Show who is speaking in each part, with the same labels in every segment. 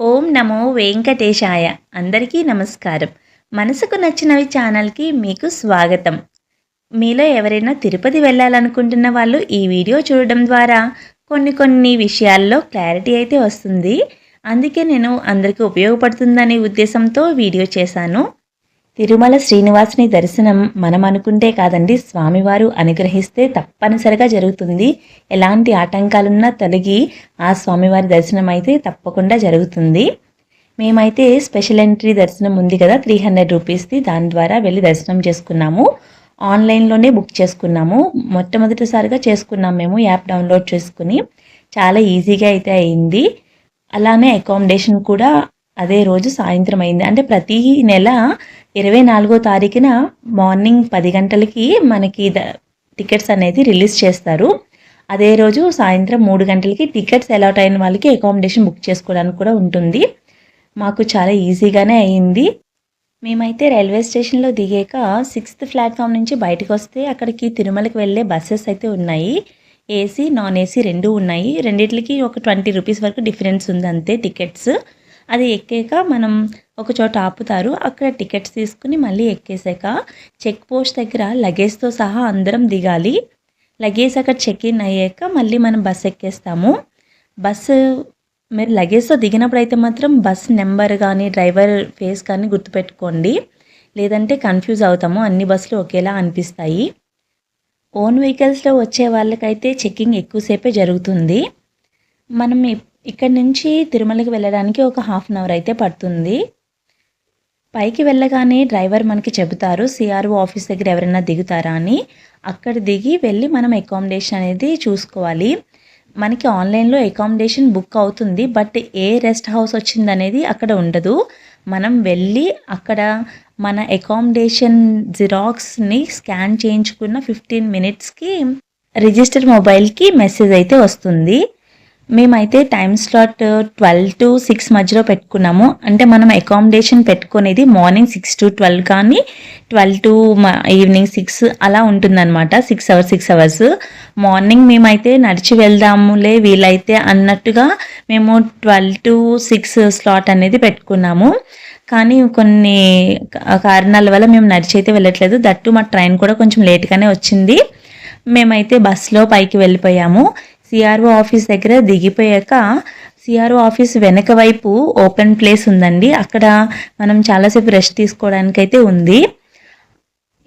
Speaker 1: ఓం నమో వెంకటేశాయ. అందరికీ నమస్కారం. మనసుకు నచ్చినవి ఛానల్కి మీకు స్వాగతం. మీలో ఎవరైనా తిరుపతి వెళ్ళాలనుకుంటున్న వాళ్ళు ఈ వీడియో చూడడం ద్వారా కొన్ని కొన్ని విషయాల్లో క్లారిటీ అయితే వస్తుంది. అందుకే నేను అందరికీ ఉపయోగపడుతుందనే ఉద్దేశంతో వీడియో చేశాను. తిరుమల శ్రీనివాసుని దర్శనం మనం అనుకుంటే కాదండి. స్వామివారు అనుగ్రహిస్తే తప్పనిసరిగా జరుగుతుంది. ఎలాంటి ఆటంకాలున్నా తొలగి ఆ స్వామివారి దర్శనం అయితే తప్పకుండా జరుగుతుంది. మేమైతే స్పెషల్ ఎంట్రీ దర్శనం ఉంది కదా త్రీ హండ్రెడ్ రూపీస్ది దాని ద్వారా వెళ్ళి దర్శనం చేసుకున్నాము. ఆన్లైన్లోనే బుక్ చేసుకున్నాము. మొట్టమొదటిసారిగా చేసుకున్నాము మేము యాప్ డౌన్లోడ్ చేసుకుని. చాలా ఈజీగా అయితే అయింది. అలానే అకామిడేషన్ కూడా అదే రోజు సాయంత్రం అయింది. అంటే ప్రతి నెల ఇరవై నాలుగో తారీఖున మార్నింగ్ పది గంటలకి మనకి టికెట్స్ అనేది రిలీజ్ చేస్తారు. అదే రోజు సాయంత్రం మూడు గంటలకి టికెట్స్ అలాట్ అయిన వాళ్ళకి అకామిడేషన్ బుక్ చేసుకోవడానికి కూడా ఉంటుంది. మాకు చాలా ఈజీగానే అయింది. మేమైతే రైల్వే స్టేషన్లో దిగాక సిక్స్త్ ప్లాట్ఫామ్ నుంచి బయటకు వస్తే అక్కడికి తిరుమలకి వెళ్ళే బస్సెస్ అయితే ఉన్నాయి. ఏసీ నాన్ ఏసీ రెండు ఉన్నాయి. రెండిట్లకి ఒక ట్వంటీ రూపీస్ వరకు డిఫరెన్స్ ఉంది అంతే టికెట్స్. అది ఎక్కాక మనం ఒక చోట ఆపుతారు. అక్కడ టికెట్స్ తీసుకుని మళ్ళీ ఎక్కేసాక చెక్ పోస్ట్ దగ్గర లగేజ్తో సహా అందరం దిగాలి. లగేజ్ అక్కడ చెక్ ఇన్ అయ్యాక మళ్ళీ మనం బస్ ఎక్కేస్తాము. బస్సు మీరు లగేజ్తో దిగినప్పుడు అయితే మాత్రం బస్ నెంబర్ కానీ డ్రైవర్ ఫేస్ కానీ గుర్తుపెట్టుకోండి. లేదంటే కన్ఫ్యూజ్ అవుతాము. అన్ని బస్సులు ఒకేలా అనిపిస్తాయి. ఓన్ వెహికల్స్లో వచ్చే వాళ్ళకైతే చెక్కింగ్ ఎక్కువసేపే జరుగుతుంది. మనం ఇక్కడ నుంచి తిరుమలకి వెళ్ళడానికి ఒక హాఫ్ అన్ అవర్ అయితే పడుతుంది. పైకి వెళ్ళగానే డ్రైవర్ మనకి చెబుతారు సిఆర్ఓ ఆఫీస్ దగ్గర ఎవరైనా దిగుతారా అని. అక్కడ దిగి వెళ్ళి మనం అకామిడేషన్ అనేది చూసుకోవాలి. మనకి ఆన్లైన్లో అకామిడేషన్ బుక్ అవుతుంది బట్ ఏ రెస్ట్ హౌస్ వచ్చిందనేది అక్కడ ఉండదు. మనం వెళ్ళి అక్కడ మన అకామిడేషన్ జిరాక్స్ని స్కాన్ చేయించుకున్న ఫిఫ్టీన్ మినిట్స్కి రిజిస్టర్ మొబైల్కి మెసేజ్ అయితే వస్తుంది. మేమైతే time slot twelve to six మధ్యలో పెట్టుకున్నాము. అంటే మనం అకామిడేషన్ పెట్టుకునేది మార్నింగ్ సిక్స్ టు ట్వెల్వ్ కానీ ట్వెల్వ్ టు ఈవినింగ్ సిక్స్ అలా ఉంటుందన్నమాట. Six hours six hours morning మేమైతే నడిచి వెళ్దాములే వీలైతే అన్నట్టుగా మేము ట్వెల్వ్ టు సిక్స్ స్లాట్ అనేది పెట్టుకున్నాము. కానీ కొన్ని కారణాల వల్ల మేము నడిచి అయితే వెళ్ళట్లేదు. దట్టు మా ట్రైన్ కూడా కొంచెం లేట్గానే వచ్చింది. మేమైతే బస్సులో పైకి వెళ్ళిపోయాము. సిఆర్ఓ ఆఫీస్ దగ్గర దిగిపోయాక సిఆర్ఓ ఆఫీస్ వెనక వైపు ఓపెన్ ప్లేస్ ఉందండి. అక్కడ మనం చాలాసేపు రెస్ట్ తీసుకోవడానికైతే ఉంది.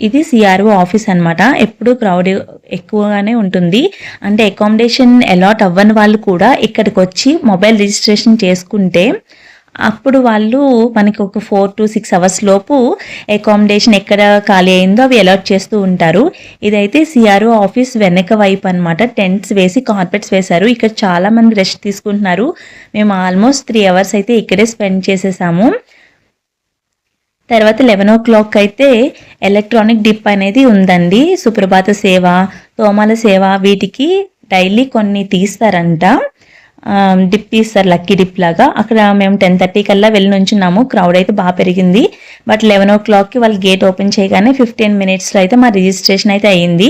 Speaker 1: ఇది సిఆర్ఓ ఆఫీస్ అనమాట ఎప్పుడు క్రౌడ్ ఎక్కువగానే ఉంటుంది. అంటే అకామిడేషన్ అలాట్ అవ్వని వాళ్ళు కూడా ఇక్కడికి వచ్చి మొబైల్ రిజిస్ట్రేషన్ చేసుకుంటే అప్పుడు వాళ్ళు మనకి ఒక ఫోర్ టు సిక్స్ అవర్స్ లోపు అకామిడేషన్ ఎక్కడ ఖాళీ అయిందో అవి అలాట్ చేస్తూ ఉంటారు. ఇదైతే సిఆర్ఓ ఆఫీస్ వెనక వైపు అనమాట టెంట్స్ వేసి కార్పెట్స్ వేశారు. ఇక్కడ చాలా మంది రెస్ట్ తీసుకుంటున్నారు. మేము ఆల్మోస్ట్ త్రీ అవర్స్ అయితే ఇక్కడే స్పెండ్ చేసేసాము. తర్వాత లెవెన్ ఓ క్లాక్ అయితే ఎలక్ట్రానిక్ డిప్ అనేది ఉందండి. సుప్రభాత సేవ తోమాల సేవ వీటికి డైలీ కొన్ని తీస్తారంట. డిప్ ఇస్తారు లక్కీ డిప్ లాగా. అక్కడ మేము టెన్ థర్టీ కల్లా వెళ్ళి నుంచున్నాము. క్రౌడ్ అయితే బాగా పెరిగింది. బట్ లెవెన్ ఓ క్లాక్కి వాళ్ళు గేట్ ఓపెన్ చేయగానే ఫిఫ్టీన్ మినిట్స్లో అయితే మా రిజిస్ట్రేషన్ అయితే అయ్యింది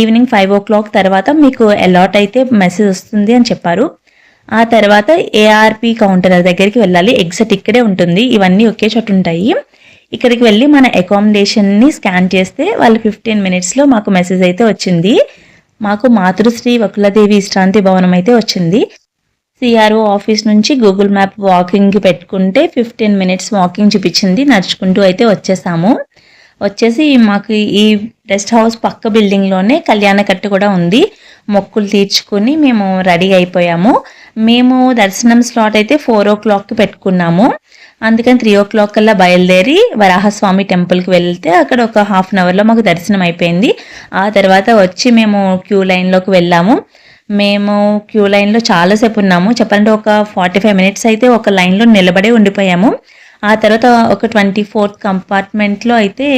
Speaker 1: ఈవినింగ్ ఫైవ్ ఓ క్లాక్ తర్వాత మీకు అలాట్ అయితే మెసేజ్ వస్తుంది అని చెప్పారు. ఆ తర్వాత ఏఆర్పి కౌంటర్ దగ్గరికి వెళ్ళాలి. ఎగ్జాక్ట్ ఇక్కడే ఉంటుంది. ఇవన్నీ ఒకే చోటు ఉంటాయి. ఇక్కడికి వెళ్ళి మన అకామిడేషన్ని స్కాన్ చేస్తే వాళ్ళు ఫిఫ్టీన్ మినిట్స్లో మాకు మెసేజ్ అయితే వచ్చింది. మాకు మాతృశ్రీ వకులదేవి విశ్రాంతి భవనం అయితే వచ్చింది. సిఆర్ఓ ఆఫీస్ నుంచి గూగుల్ మ్యాప్ వాకింగ్కి పెట్టుకుంటే ఫిఫ్టీన్ మినిట్స్ వాకింగ్ చూపించింది. నడుచుకుంటూ అయితే వచ్చేసాము. వచ్చేసి మాకు ఈ రెస్ట్ హౌస్ పక్క బిల్డింగ్లోనే కళ్యాణకట్టు కూడా ఉంది. మొక్కులు తీర్చుకుని మేము రెడీ అయిపోయాము. మేము దర్శనం స్లాట్ అయితే ఫోర్ ఓ క్లాక్కి పెట్టుకున్నాము. అందుకని త్రీ ఓ క్లాక్ కల్లా బయలుదేరి వరాహస్వామి టెంపుల్కి వెళ్తే అక్కడ ఒక హాఫ్ అన్ అవర్లో మాకు దర్శనం అయిపోయింది. ఆ తర్వాత వచ్చి మేము క్యూ లైన్లోకి వెళ్ళాము. మేము క్యూ లైన్లో చాలాసేపు ఉన్నాము. చెప్పాలంటే ఒక ఫార్టీ ఫైవ్ మినిట్స్ అయితే ఒక లైన్లో నిలబడే ఉండిపోయాము. ఆ తర్వాత ఒక ట్వంటీ ఫోర్త్ కంపార్ట్మెంట్లో అయితే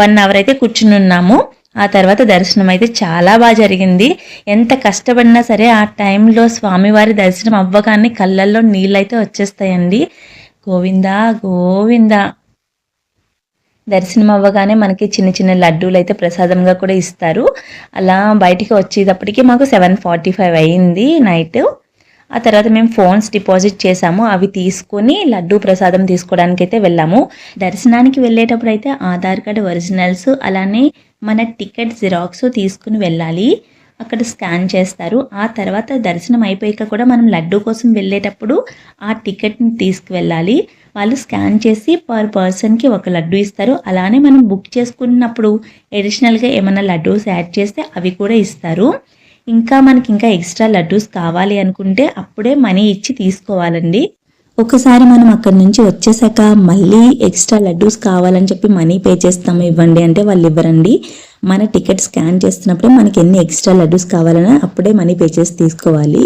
Speaker 1: వన్ అవర్ అయితే కూర్చుని ఉన్నాము. ఆ తర్వాత దర్శనం అయితే చాలా బాగా జరిగింది. ఎంత కష్టపడినా సరే ఆ టైంలో స్వామివారి దర్శనం అవ్వగానే కళ్ళల్లో నీళ్ళు అయితే వచ్చేస్తాయండి. గోవిందా గోవిందా. దర్శనం అవ్వగానే మనకి చిన్న చిన్న లడ్డూలు అయితే ప్రసాదంగా కూడా ఇస్తారు. అలా బయటికి వచ్చేటప్పటికి మాకు సెవెన్ ఫార్టీ ఫైవ్ అయింది నైట్. ఆ తర్వాత మేము ఫోన్స్ డిపాజిట్ చేసాము అవి తీసుకొని లడ్డు ప్రసాదం తీసుకోవడానికి అయితే వెళ్ళాము. దర్శనానికి వెళ్ళేటప్పుడు అయితే ఆధార్ కార్డు ఒరిజినల్స్ అలానే మన టికెట్ జిరాక్స్ తీసుకుని వెళ్ళాలి. అక్కడ స్కాన్ చేస్తారు. ఆ తర్వాత దర్శనం అయిపోయాక కూడా మనం లడ్డు కోసం వెళ్ళేటప్పుడు ఆ టికెట్ని తీసుకువెళ్ళాలి. వాళ్ళు స్కాన్ చేసి పర్ పర్సన్కి ఒక లడ్డు ఇస్తారు. అలానే మనం బుక్ చేసుకున్నప్పుడు ఎడిషనల్గా ఏమైనా లడ్డూస్ యాడ్ చేస్తే అవి కూడా ఇస్తారు. ఇంకా మనకి ఇంకా ఎక్స్ట్రా లడ్డూస్ కావాలి అనుకుంటే అప్పుడే మనీ ఇచ్చి తీసుకోవాలండి. ఒకసారి మనం అక్కడి నుంచి వచ్చేసాక మళ్ళీ ఎక్స్ట్రా లడ్డూస్ కావాలని చెప్పి మనీ పే చేస్తాము ఇవ్వండి అంటే వాళ్ళు ఇవ్వరండి. మన టికెట్ స్కాన్ చేస్తున్నప్పుడే మనకి ఎన్ని ఎక్స్ట్రా లడ్డూస్ కావాలన్నా అప్పుడే మనీ పే చేసి తీసుకోవాలి.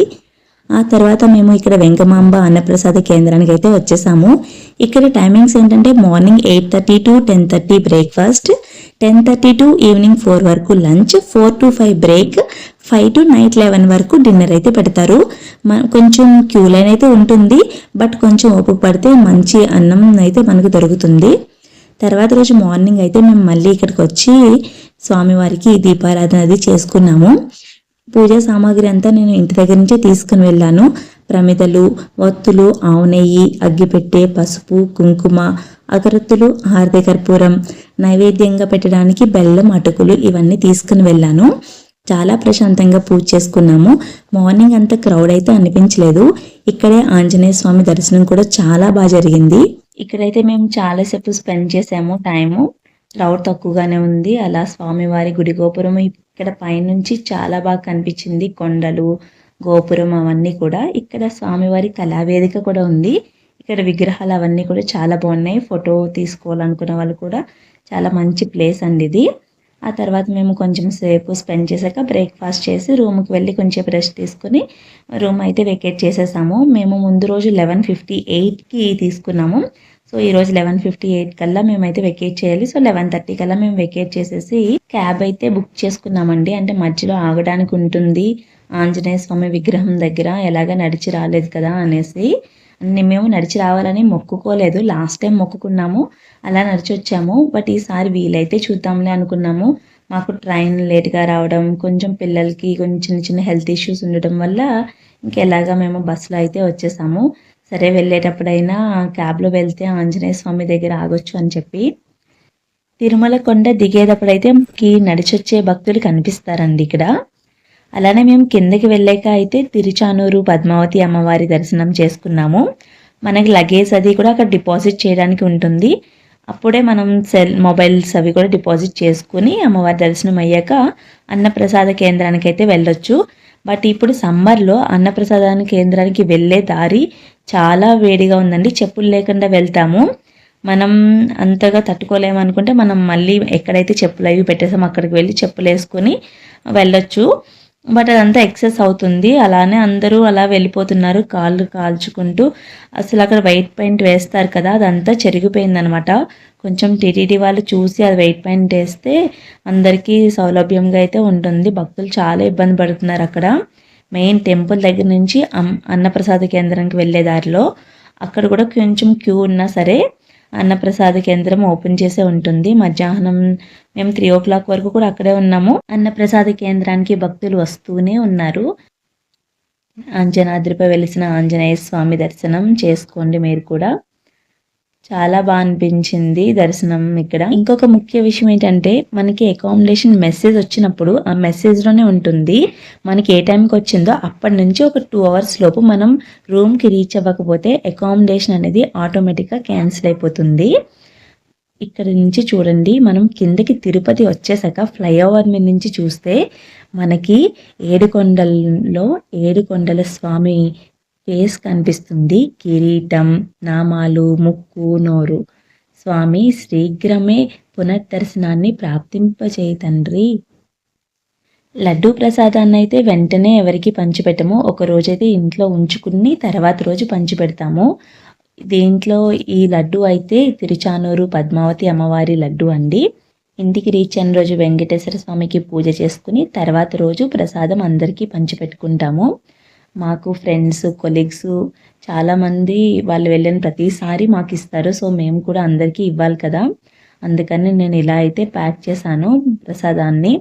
Speaker 1: ఆ తర్వాత మేము ఇక్కడ వెంకమాంబ అన్నప్రసాద కేంద్రానికి అయితే వచ్చేసాము. ఇక్కడ టైమింగ్స్ ఏంటంటే morning eight thirty to ten thirty breakfast ten thirty to evening four వరకు lunch four to five break five to night eleven వరకు డిన్నర్ అయితే పెడతారు. కొంచెం క్యూ లైన్ అయితే ఉంటుంది. బట్ కొంచెం ఓపిక పడితే మంచి అన్నం అయితే మనకు దొరుకుతుంది. తర్వాత రోజు మార్నింగ్ అయితే మేము మళ్ళీ ఇక్కడికి వచ్చి స్వామివారికి దీపారాధన అది చేసుకున్నాము. పూజా సామాగ్రి అంతా నేను ఇంటి దగ్గర నుంచే తీసుకుని వెళ్ళాను. ప్రమిదలు ఒత్తులు ఆవు నెయ్యి అగ్గిపెట్టె పసుపు కుంకుమ అగరత్తులు హారతి కర్పూరం నైవేద్యంగా పెట్టడానికి బెల్లం అటుకులు ఇవన్నీ తీసుకుని వెళ్ళాను. చాలా ప్రశాంతంగా పూజ చేసుకున్నాము. మార్నింగ్ అంత క్రౌడ్ అయితే అనిపించలేదు. ఇక్కడే ఆంజనేయ స్వామి దర్శనం కూడా చాలా బాగా జరిగింది. ఇక్కడైతే మేము చాలాసేపు స్పెండ్ చేసాము టైము. క్రౌడ్ తక్కువగానే ఉంది. అలా స్వామివారి గుడి గోపురం ఇక్కడ పైనుంచి చాలా బాగా కనిపించింది. కొండలు గోపురం అవన్నీ కూడా. ఇక్కడ స్వామివారి కళావేదిక కూడా ఉంది. ఇక్కడ విగ్రహాలు అవన్నీ కూడా చాలా బాగున్నాయి. ఫోటో తీసుకోవాలనుకున్న వాళ్ళు కూడా చాలా మంచి ప్లేస్ అండి ఇది. ఆ తర్వాత మేము కొంచెం సేపు స్పెండ్ చేశాక బ్రేక్ఫాస్ట్ చేసి రూమ్కి వెళ్ళి కొంచెం రెస్ట్ తీసుకుని రూమ్ అయితే వెకేట్ చేసేసాము. మేము ముందు రోజు లెవెన్ ఫిఫ్టీ ఎయిట్కి తీసుకున్నాము. సో ఈ రోజు లెవెన్ ఫిఫ్టీ ఎయిట్ కల్లా మేమైతే వెకేట్ చేయాలి. సో లెవెన్ థర్టీ కల్లా మేము వెకేట్ చేసేసి క్యాబ్ అయితే బుక్ చేసుకున్నామండి. అంటే మధ్యలో ఆగడానికి ఉంటుంది. ఆంజనేయ స్వామి విగ్రహం దగ్గర ఎలాగ నడిచి రాలేదు కదా అనేసి. మేము నడిచి రావాలని మొక్కుకోలేదు. Last time మొక్కుకున్నాము. అలా నడిచి వచ్చాము. బట్ ఈసారి వీలైతే చూద్దాంలే అనుకున్నాము. మాకు ట్రైన్ లేట్గా రావడం కొంచెం పిల్లలకి కొంచెం చిన్న చిన్న హెల్త్ ఇష్యూస్ ఉండటం వల్ల ఇంకెలాగా మేము బస్సులో అయితే వచ్చేసాము. సరే వెళ్ళేటప్పుడైనా క్యాబ్లో వెళ్తే ఆంజనేయ స్వామి దగ్గర ఆగొచ్చు అని చెప్పి తిరుమల కొండ దిగేటప్పుడైతే నడిచొచ్చే భక్తులు కనిపిస్తారండి ఇక్కడ. అలానే మేము కిందకి వెళ్ళాక అయితే తిరుచానూరు పద్మావతి అమ్మవారి దర్శనం చేసుకున్నాము. మనకి లగేజ్ అది కూడా అక్కడ డిపాజిట్ చేయడానికి ఉంటుంది. అప్పుడే మనం సెల్ మొబైల్స్ అవి కూడా డిపాజిట్ చేసుకుని అమ్మవారి దర్శనం అయ్యాక అన్నప్రసాద కేంద్రానికి అయితే వెళ్ళొచ్చు. బట్ ఇప్పుడు సమ్మర్లో అన్నప్రసాద కేంద్రానికి వెళ్ళే దారి చాలా వేడిగా ఉందండి. చెప్పులు లేకుండా వెళ్తాము. మనం అంతగా తట్టుకోలేమనుకుంటే మనం మళ్ళీ ఎక్కడైతే చెప్పులు అవి పెట్టేసామో అక్కడికి వెళ్ళి చెప్పులు వేసుకొని వెళ్ళొచ్చు. బట్ అదంతా ఎక్సెస్ అవుతుంది. అలానే అందరూ అలా వెళ్ళిపోతున్నారు కాళ్ళు కాల్చుకుంటూ. అసలు అక్కడ వైట్ పెయింట్ వేస్తారు కదా అదంతా చెరిగిపోయిందనమాట. కొంచెం టీటీడీ వాళ్ళు చూసి అది వైట్ పెయింట్ వేస్తే అందరికీ సౌలభ్యంగా అయితే ఉంటుంది. భక్తులు చాలా ఇబ్బంది పడుతున్నారు అక్కడ. మెయిన్ టెంపుల్ దగ్గర నుంచి అన్నప్రసాద కేంద్రానికి వెళ్ళే దారిలో. అక్కడ కూడా కొంచెం క్యూ ఉన్నా సరే అన్నప్రసాద కేంద్రం ఓపెన్ చేసే ఉంటుంది. మధ్యాహ్నం మేము త్రీ ఓ క్లాక్ వరకు కూడా అక్కడే ఉన్నాము. అన్నప్రసాద కేంద్రానికి భక్తులు వస్తూనే ఉన్నారు. అంజనాద్రిపై వెలిసిన ఆంజనేయ స్వామి దర్శనం చేసుకోండి మీరు కూడా. చాలా బాగా అనిపించింది దర్శనం ఇక్కడ. ఇంకొక ముఖ్య విషయం ఏంటంటే మనకి అకామిడేషన్ మెసేజ్ వచ్చినప్పుడు ఆ మెసేజ్లోనే ఉంటుంది. మనకి ఏ టైంకి వచ్చిందో అప్పటి నుంచి ఒక టూ అవర్స్ లోపు మనం రూమ్కి రీచ్ అవ్వకపోతే అకామిడేషన్ అనేది ఆటోమేటిక్గా క్యాన్సిల్ అయిపోతుంది. ఇక్కడ నుంచి చూడండి మనం కిందకి తిరుపతి వచ్చేసాక ఫ్లైఓవర్ మీద నుంచి చూస్తే మనకి ఏడుకొండల్లో ఏడుకొండల స్వామి ఫేస్ కనిపిస్తుంది. కిరీటం నామాలు ముక్కు నోరు. స్వామి శీఘ్రమే పునర్దర్శనాన్ని ప్రాప్తింపచేయి తండ్రి. లడ్డూ ప్రసాదాన్ని అయితే వెంటనే ఎవరికి పంచిపెట్టము ఒక రోజైతే ఇంట్లో ఉంచుకుని తర్వాత రోజు పంచిపెడతాము. దీంట్లో ఈ లడ్డు అయితే తిరుచానూరు పద్మావతి అమ్మవారి లడ్డు అండి. ఇంటికి రీచ్ అయిన రోజు వెంకటేశ్వర స్వామికి పూజ చేసుకుని తర్వాత రోజు ప్రసాదం అందరికీ పంచిపెట్టుకుంటాము. మాకు ఫ్రెండ్స్ కొలీగ్స్ చాలామంది వాళ్ళు వెళ్ళిన ప్రతిసారి మాకు ఇస్తారు. సో మేము కూడా అందరికీ ఇవ్వాలి కదా. అందుకని నేను ఇలా అయితే ప్యాక్ చేశాను ప్రసాదాన్ని.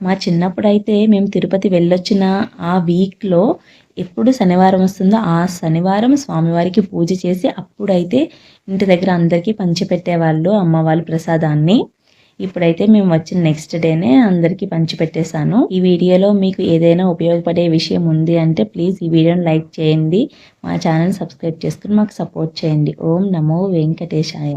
Speaker 1: మా చిన్నప్పుడు అయితే మేము తిరుపతి వెళ్ళొచ్చిన ఆ వీక్లో ఎప్పుడు శనివారం వస్తుందో ఆ శనివారం స్వామివారికి పూజ చేసి అప్పుడైతే ఇంటి దగ్గర అందరికీ పంచిపెట్టేవాళ్ళు అమ్మవాళ్ళు ప్రసాదాన్ని. ఇప్పుడైతే మేము వచ్చిన నెక్స్ట్ డేనే అందరికీ పంచిపెట్టేశాను. ఈ వీడియోలో మీకు ఏదైనా ఉపయోగపడే విషయం ఉంది అంటే ప్లీజ్ ఈ వీడియోని లైక్ చేయండి. మా ఛానల్ సబ్స్క్రైబ్ చేసుకుని మాకు సపోర్ట్ చేయండి. ఓం నమో వెంకటేశాయ.